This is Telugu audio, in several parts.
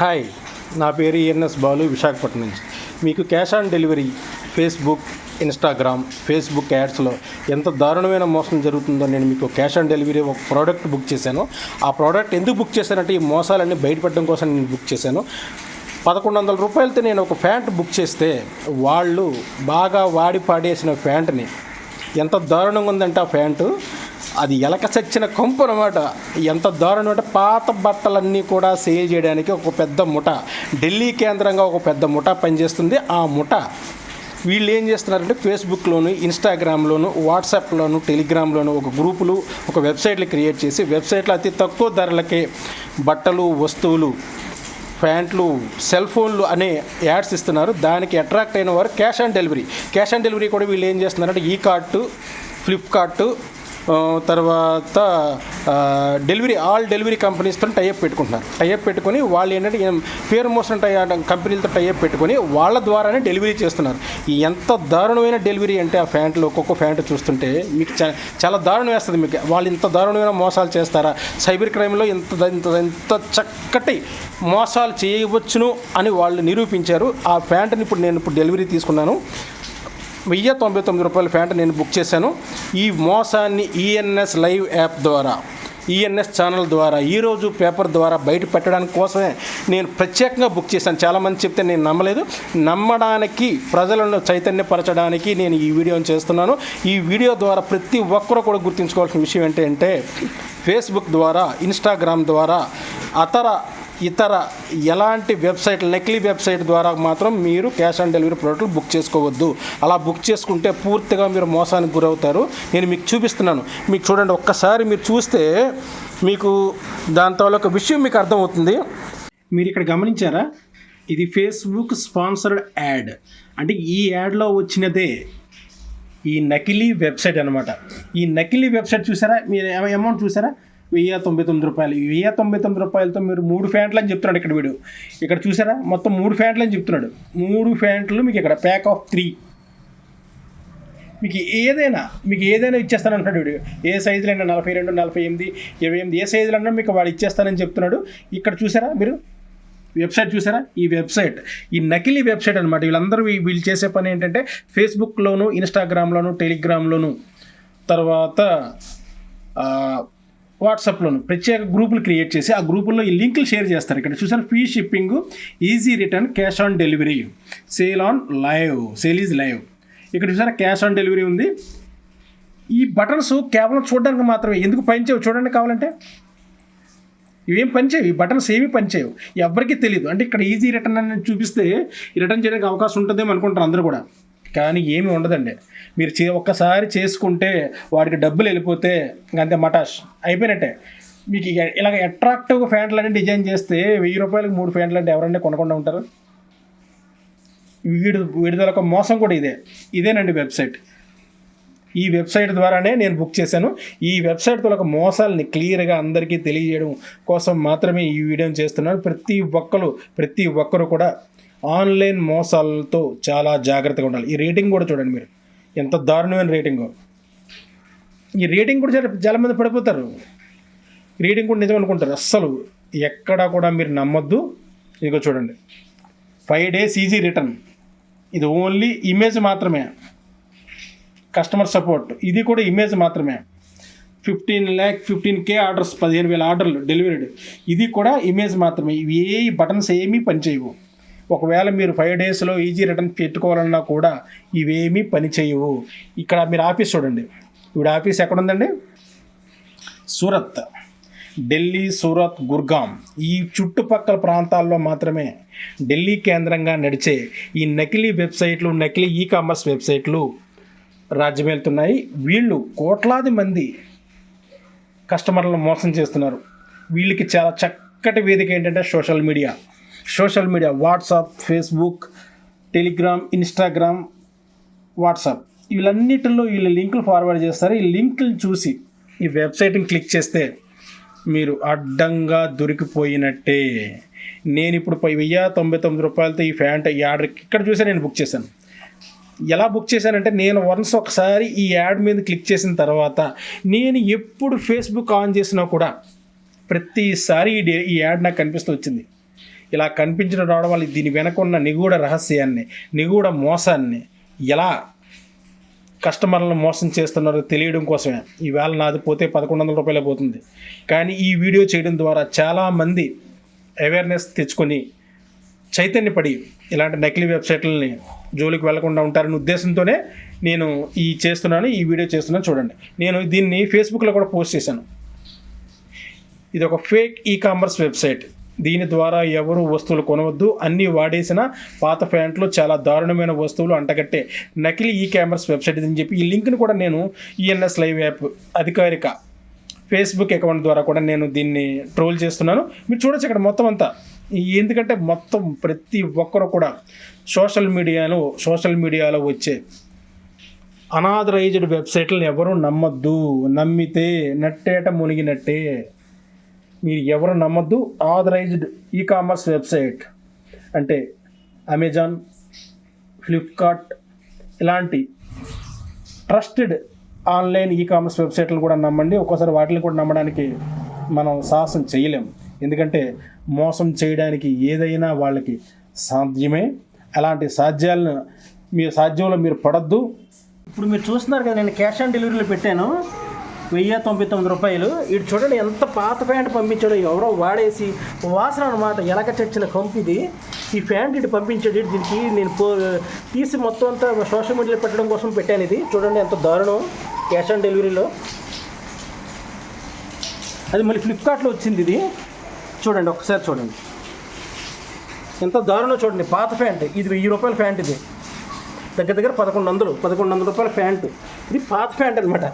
హాయ్ నా పేరు ఈఎన్ఎస్ బాలు విశాఖపట్నం నుంచి. మీకు cash on delivery Facebook Instagram Facebook యాడ్స్లో ఎంత దారుణమైన మోసం జరుగుతుందో నేను మీకు క్యాష్ ఆన్ డెలివరీ ఒక ప్రోడక్ట్ బుక్ చేశాను. ఆ ప్రోడక్ట్ ఎందుకు బుక్ చేశానంటే ఈ మోసాలన్నీ బయటపడడం కోసం నేను బుక్ చేశాను. పదకొండు వందల రూపాయలతో నేను ఒక ప్యాంట్ బుక్ చేస్తే వాళ్ళు బాగా వాడి పాడేసిన ప్యాంట్ని. ఎంత దారుణంగా ఉందంటే ఆ ప్యాంటు. అది ఎలక చచ్చిన కొంపు అనమాట ఎంత దారుణం అంటే పాత బట్టలన్నీ కూడా సేల్ చేయడానికి ఒక పెద్ద ముఠ. ఢిల్లీ కేంద్రంగా ఒక పెద్ద ముఠ పనిచేస్తుంది. ఆ ముఠ వీళ్ళు ఏం చేస్తున్నారంటే ఫేస్బుక్లోను ఇన్స్టాగ్రామ్లోను వాట్సాప్లోను టెలిగ్రామ్లోను ఒక గ్రూపులు ఒక వెబ్సైట్లు క్రియేట్ చేసి వెబ్సైట్లో అతి తక్కువ ధరలకే బట్టలు వస్తువులు ప్యాంట్లు సెల్ ఫోన్లు అనే యాడ్స్ ఇస్తున్నారు. దానికి అట్రాక్ట్ అయిన వారు cash on delivery. Cash on delivery కూడా వీళ్ళు ఏం చేస్తున్నారంటే ఈ కార్టు ఫ్లిప్కార్టు తర్వాత డెలివరీ ఆల్ డెలివరీ కంపెనీస్తో టైఅప్ పెట్టుకుంటున్నారు. టైఅప్ పెట్టుకొని వాళ్ళు ఏంటంటే పేరు మోసిన టై కంపెనీలతో టైఅప్ పెట్టుకొని వాళ్ళ ద్వారానే డెలివరీ చేస్తున్నారు. ఎంత దారుణమైన డెలివరీ అంటే ఆ ప్యాంట్లు ఒక్కొక్క ప్యాంటు చూస్తుంటే మీకు చాలా దారుణం వేస్తుంది మీకు. వాళ్ళు ఇంత దారుణమైన మోసాలు చేస్తారా? సైబర్ క్రైమ్లో ఇంత ఇంత ఇంత చక్కటి మోసాలు చేయవచ్చును అని వాళ్ళు నిరూపించారు. ఆ ప్యాంటుని ఇప్పుడు నేను ఇప్పుడు డెలివరీ తీసుకున్నాను. వెయ్యి తొంభై తొమ్మిది రూపాయల ప్యాంట్ నేను బుక్ చేశాను. ఈ మోసాన్ని ఈఎన్ఎస్ లైవ్ యాప్ ద్వారా ఈఎన్ఎస్ ఛానల్ ద్వారా ఈరోజు పేపర్ ద్వారా బయట పెట్టడానికి కోసమే నేను ప్రత్యేకంగా బుక్ చేశాను. చాలామంది చెప్తే నేను నమ్మలేదు. నమ్మడానికి ప్రజలను చైతన్యపరచడానికి నేను ఈ వీడియోని చేస్తున్నాను. ఈ వీడియో ద్వారా ప్రతి ఒక్కరూ కూడా గుర్తుంచుకోవాల్సిన విషయం ఏంటంటే ఫేస్బుక్ ద్వారా ఇన్స్టాగ్రామ్ ద్వారా అతర ఇతర ఎలాంటి వెబ్సైట్ నకిలీ వెబ్సైట్ ద్వారా మాత్రం మీరు క్యాష్ ఆన్ డెలివరీ ప్రోడక్ట్లు బుక్ చేసుకోవద్దు. అలా బుక్ చేసుకుంటే పూర్తిగా మీరు మోసానికి గురవుతారు. నేను మీకు చూపిస్తున్నాను. మీకు చూడండి ఒక్కసారి మీరు చూస్తే మీకు దాంతో ఒక విషయం మీకు అర్థమవుతుంది. మీరు ఇక్కడ గమనించారా? ఇది ఫేస్బుక్ స్పాన్సర్డ్ యాడ్. అంటే ఈ యాడ్లో వచ్చినదే ఈ నకిలీ వెబ్సైట్ అనమాట ఈ నకిలీ వెబ్సైట్ చూసారా? మీరు అమౌంట్ చూసారా? వెయ్యి తొంభై తొమ్మిది రూపాయలు. వెయ్యి తొంభై తొమ్మిది రూపాయలతో మీరు మూడు ఫ్యాంట్లు అని చెప్తున్నాడు ఇక్కడ వీడు. ఇక్కడ చూసారా? మొత్తం మూడు ఫ్యాంట్లు అని చెప్తున్నాడు. మూడు ఫ్యాంట్లు మీకు ఇక్కడ ప్యాక్ ఆఫ్ త్రీ మీకు ఏదైనా మీకు ఏదైనా ఇచ్చేస్తానంటున్నాడు వీడు. ఏ సైజులు అయినా నలభై రెండు నలభై ఎనిమిది ఇరవై ఎనిమిది ఏ సైజులో అన్నా మీకు వాడు ఇచ్చేస్తానని చెప్తున్నాడు. ఇక్కడ చూసారా మీరు? వెబ్సైట్ చూసారా? ఈ వెబ్సైట్. ఈ నకిలీ వెబ్సైట్ అనమాట వీళ్ళందరూ వీళ్ళు చేసే పని ఏంటంటే ఫేస్బుక్లోను ఇన్స్టాగ్రామ్లోను టెలిగ్రామ్లోను తర్వాత వాట్సాప్లోను ప్రత్యేక గ్రూపులు క్రియేట్ చేసి ఆ గ్రూపుల్లో ఈ లింకులు షేర్ చేస్తారు. ఇక్కడ చూసారు free shipping easy return cash on delivery. Sale on live sale is live. ఇక్కడ చూసారా క్యాష్ ఆన్ డెలివరీ ఉంది. ఈ బటన్స్ కేవలం చూడడానికి మాత్రమే. ఎందుకు పనిచేయవు చూడండి కావాలంటే. ఇవేం పనిచేయవు ఈ బటన్స్ ఏమీ పనిచేయవు ఎవరికీ తెలియదు అంటే ఇక్కడ ఈజీ రిటర్న్ అని చూపిస్తే రిటర్న్ చేయడానికి అవకాశం ఉంటుందేమో అనుకుంటారు అందరూ కూడా. కానీ ఏమీ ఉండదండి. మీరు చే ఒక్కసారి చేసుకుంటే వాడికి డబ్బులు వెళ్ళిపోతే అంతే మటాష్ అయిపోయినట్టే. మీకు ఇలాగ అట్రాక్టివ్ ఫ్యాంట్లు అని డిజైన్ చేస్తే వెయ్యి రూపాయలకు మూడు ఫ్యాంట్లు అంటే ఎవరైనా కొనకుండా ఉంటారు? వీడు విడుదల ఒక మోసం కూడా ఇదే. ఇదేనండి వెబ్సైట్. ఈ వెబ్సైట్ ద్వారానే నేను బుక్ చేశాను. ఈ వెబ్సైట్ ఒక మోసాలని క్లియర్గా అందరికీ తెలియజేయడం కోసం మాత్రమే ఈ వీడియోని చేస్తున్నాను. ప్రతి ఒక్కరు ప్రతి ఒక్కరు కూడా ఆన్లైన్ మోసాలతో చాలా జాగ్రత్తగా ఉండాలి. ఈ రేటింగ్ కూడా చూడండి మీరు. ఎంత దారుణమైన రేటింగ్. ఈ రేటింగ్ కూడా చాలా చాలా మంది పడిపోతారు. రేటింగ్ కూడా నిజం అనుకుంటారు. అస్సలు ఎక్కడా కూడా మీరు నమ్మొద్దు. ఇదిగో చూడండి. Five days easy return. ఇది ఓన్లీ ఇమేజ్ మాత్రమే. Customer support. ఇది కూడా ఇమేజ్ మాత్రమే. Fifteen lakh fifteen K orders పదిహేను వేల ఆర్డర్లు డెలివరీడ్. ఇది కూడా ఇమేజ్ మాత్రమే. ఇవి ఏ బటన్స్ ఏమీ పనిచేయవు. ఒకవేళ మీరు ఫైవ్ డేస్లో ఈజీ రిటర్న్ పెట్టుకోవాలన్నా కూడా ఇవేమీ పని చేయవు. ఇక్కడ మీరు ఆఫీస్ చూడండి. ఇప్పుడు ఆఫీస్ ఎక్కడ ఉందండి సూరత్. ఢిల్లీ సూరత్ గుర్గాం. ఈ చుట్టుపక్కల ప్రాంతాల్లో మాత్రమే ఢిల్లీ కేంద్రంగా నడిచే ఈ నకిలీ వెబ్సైట్లు నకిలీ ఈ కామర్స్ వెబ్సైట్లు రాజ్యమేలుతున్నాయి వీళ్ళు కోట్లాది మంది కస్టమర్లను మోసం చేస్తున్నారు. వీళ్ళకి చాలా చక్కటి వేదిక ఏంటంటే social media. Social media WhatsApp Facebook Telegram Instagram WhatsApp. వీళ్ళన్నిటిలో వీళ్ళు లింకులు ఫార్వర్డ్ చేస్తారు. ఈ లింకులు చూసి ఈ వెబ్సైట్ని క్లిక్ చేస్తే మీరు అడ్డంగా దొరికిపోయినట్టే. నేను ఇప్పుడు పై వెయ్యి తొంభై తొమ్మిది రూపాయలతో ఈ ఫ్యాంట్ ఈ ఆర్డర్ ఇక్కడ చూసే నేను బుక్ చేశాను. ఎలా బుక్ చేశానంటే నేను వన్స్ ఒకసారి ఈ యాడ్ మీద క్లిక్ చేసిన తర్వాత నేను ఎప్పుడు ఫేస్బుక్ ఆన్ చేసినా కూడా ప్రతిసారి ఈ డే- ఈ యాడ్ నాకు కనిపిస్తూ వచ్చింది. ఇలా కనిపించడం రావడం వల్ల దీని వెనక ఉన్న నిగూఢ రహస్యాన్ని నిగూఢ మోసాన్ని ఎలా కస్టమర్లను మోసం చేస్తున్నారో తెలియడం కోసమే. ఈవేళ నాది పోతే పదకొండు వందల రూపాయలే పోతుంది. కానీ ఈ వీడియో చేయడం ద్వారా చాలామంది అవేర్నెస్ తెచ్చుకొని చైతన్యపడి ఇలాంటి నకిలీ వెబ్సైట్లని జోలికి వెళ్ళకుండా ఉంటారనే ఉద్దేశంతోనే నేను ఈ చేస్తున్నాను ఈ వీడియో చేస్తున్నాను చూడండి. నేను దీన్ని ఫేస్బుక్లో కూడా పోస్ట్ చేశాను. ఇది ఒక ఫేక్ ఈ కామర్స్ వెబ్సైట్ దీని ద్వారా ఎవరు వస్తువులు కొనవద్దు. అన్నీ వాడేసిన పాత ప్యాంట్లు చాలా దారుణమైన వస్తువులు అంటగట్టే. నకిలీ ఈ కామర్స్ వెబ్సైట్ అని చెప్పి ఈ లింక్ను కూడా నేను ఈఎన్ఎస్ లైవ్ యాప్ అధికారిక ఫేస్బుక్ అకౌంట్ ద్వారా కూడా నేను దీన్ని ట్రోల్ చేస్తున్నాను. మీరు చూడొచ్చు ఇక్కడ మొత్తం అంతా. ఎందుకంటే మొత్తం ప్రతి ఒక్కరు కూడా సోషల్ మీడియాలో సోషల్ మీడియాలో వచ్చే అనాథరైజ్డ్ వెబ్సైట్లను ఎవరు నమ్మద్దు. నమ్మితే నట్టేట మునిగినట్టే. మీరు ఎవరు నమ్మద్దు. ఆథరైజ్డ్ ఈ కామర్స్ వెబ్సైట్ అంటే అమెజాన్ ఫ్లిప్కార్ట్ ఇలాంటి ట్రస్టెడ్ ఆన్లైన్ ఈ కామర్స్ వెబ్సైట్లు కూడా నమ్మండి. ఒక్కోసారి వాటిని కూడా నమ్మడానికి మనం సాహసం చేయలేం. ఎందుకంటే మోసం చేయడానికి ఏదైనా వాళ్ళకి సాధ్యమే. అలాంటి సాధ్యాలను మీరు సాధ్యంలో మీరు పడద్దు. ఇప్పుడు మీరు చూస్తున్నారు కదా నేను క్యాష్ ఆన్ డెలివరీలో పెట్టాను. వెయ్యి తొంభై తొమ్మిది రూపాయలు. ఇటు చూడండి ఎంత పాత ప్యాంట్ పంపించాడో ఎవరో వాడేసి వాసన అనమాట ఎలక చచ్చిన కంపిది ఈ ప్యాంట్ ఇటు పంపించాడు. ఇటు దీనికి నేను పో తీసి మొత్తం అంతా సోషల్ మీడియాలో పెట్టడం కోసం పెట్టాను ఇది. చూడండి ఎంత దారుణం. క్యాష్ ఆన్ డెలివరీలో. అది మళ్ళీ ఫ్లిప్కార్ట్లో వచ్చింది ఇది. చూడండి ఒకసారి చూడండి. ఎంత దారుణం చూడండి. పాత ప్యాంట్. ఇది వెయ్యి రూపాయల ప్యాంట్ ఇది. దగ్గర దగ్గర పదకొండు వందలు పదకొండు వందల రూపాయల ప్యాంటు. ఇది పాత ప్యాంట్ అనమాట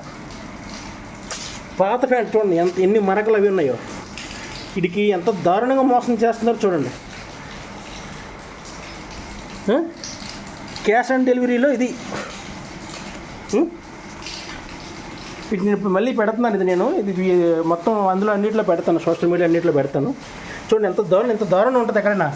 పాత ప్యాంట్ చూడండి ఎంత ఎన్ని మరకలు అవి ఉన్నాయో. వీడికి ఎంత దారుణంగా మోసం చేస్తున్నారో చూడండి. క్యాష్ ఆన్ డెలివరీలో ఇది. ఇది నేను ఇప్పుడు మళ్ళీ పెడుతున్నాను ఇది నేను. ఇది మొత్తం అందులో అన్నింటిలో పెడతాను సోషల్ మీడియా అన్నింటిలో పెడతాను. చూడండి ఎంత దారుణం ఎంత దారుణం ఉంటుంది ఎక్కడైనా.